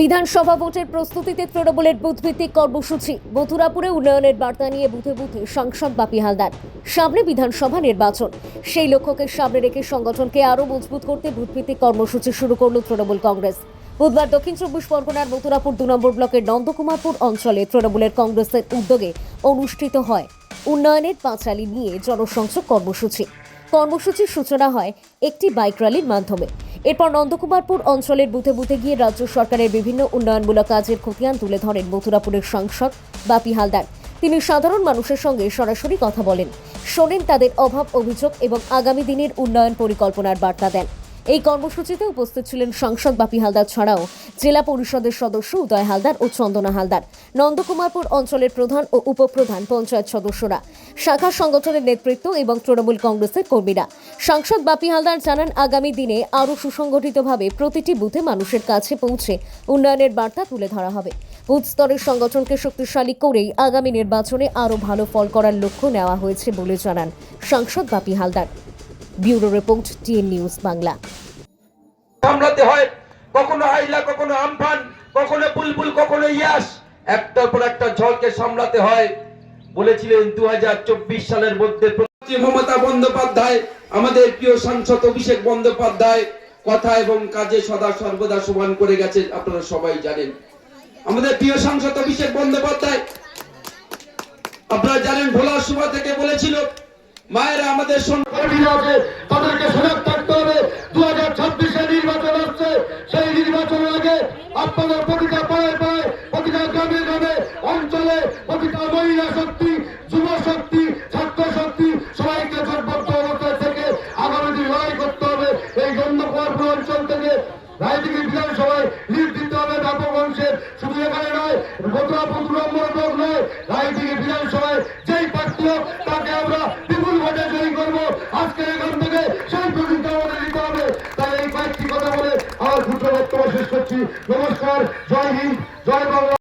বিধানসভা ভোটের প্রস্তুতিতে তৃণমূলের বুথভিত্তিক কর্মসূচি। মথুরাপুরে উন্নয়নের বার্তা নিয়ে বুথে বুথে সাংসদ বাপি হালদার। সামনে বিধানসভা নির্বাচন। সেই লক্ষ্যকে সামনে রেখে সংগঠনকে আরও মজবুত করতে বুথভিত্তিক কর্মসূচি শুরু করল তৃণমূল কংগ্রেস। বুধবার দক্ষিণ চব্বিশ পরগনার মথুরাপুর দু নম্বর ব্লকের নন্দকুমারপুর অঞ্চলে তৃণমূলের কংগ্রেসের উদ্যোগে অনুষ্ঠিত হয় উন্নয়নের পাঁচালী নিয়ে জনসংযোগ কর্মসূচি। কর্মসূচির সূচনা হয় একটি বাইক র্যালির মাধ্যমে। এরপর নন্দকুমারপুর অঞ্চলের বুথে বুথে গিয়ে রাজ্য সরকারের বিভিন্ন উন্নয়নমূলক কাজের খতিয়ান তুলে ধরেন মথুরাপুরের সাংসদ বাপি হালদার। তিনি সাধারণ মানুষের সঙ্গে সরাসরি কথা বলেন। শোনেন তাদের অভাব, অভিযোগ এবং আগামী দিনের উন্নয়ন পরিকল্পনার বার্তা দেন। এই কর্মসূচিতে উপস্থিত ছিলেন সাংসদ বাপি হালদার ছাড়াও জেলা পরিষদের সদস্য উদয় হালদার ও চন্দনা হালদার। নন্দকুমারপুর অঞ্চলের প্রধান ও উপপ্রধান পঞ্চায়েত সদস্যরা, শাখা সংগঠনের নেতৃত্ব এবং তৃণমূল কংগ্রেসের কর্মীরা। সাংসদ বাপি হালদার জানান, আগামী দিনে আরও সুসংগঠিতভাবে প্রতিটি বুথে মানুষের কাছে পৌঁছে উন্নয়নের বার্তা তুলে ধরা হবে। বুথ স্তরের সংগঠনকে শক্তিশালী করেই আগামী নির্বাচনে আরও ভালো ফল করার লক্ষ্য নেওয়া হয়েছে বলে জানান সাংসদ Bapi Haldar. Bureau report, TN news Bangla. সামলাতে হয়, কখনো কখনো আমফান, কখনো বুলবুল, কখনো ইয়াস। একটার পর একটা ঝড়কে সামলাতে হয়। বলেছিলেন দু সালের মধ্যে মমতা বন্দ্যোপাধ্যায়, আমাদের প্রিয় সাংসদ অভিষেক বন্দ্যোপাধ্যায়, কথা এবং কাজে সদা সর্বদা সমান করে গেছে আপনারা সবাই জানেন। আমাদের প্রিয় সাংসদ অভিষেক বন্দ্যোপাধ্যায়, আপনারা জানেন ভোলার সভা থেকে বলেছিল মায়েরা আমাদের তাদেরকে সজাগ থাকতে হবে। দু হাজার ছাব্বিশে নির্বাচন আসছে। সেই নির্বাচনের আগে আপনাদের প্রতিটা প্রতিটা গ্রামে গ্রামে, অঞ্চলে প্রতিটা মহিলা শক্তি, যুব শক্তি, ছাত্র শক্তি, সবাইকে জোটবদ্ধ অবস্থায় থেকে আগামী দিন লড়াই করতে হবে। এই গন্ধকুমারপুর অঞ্চল থেকে রাজনীতি বিধানসভায় লিড দিতে হবে ব্যাপক শুধু এখানে নয় মথুরাপুর নম্বর নয়, রাজনীতি বিধানসভায় যেই প্রার্থী হোক করছি নমস্কার জয় হিন্দ জয় বাংলা।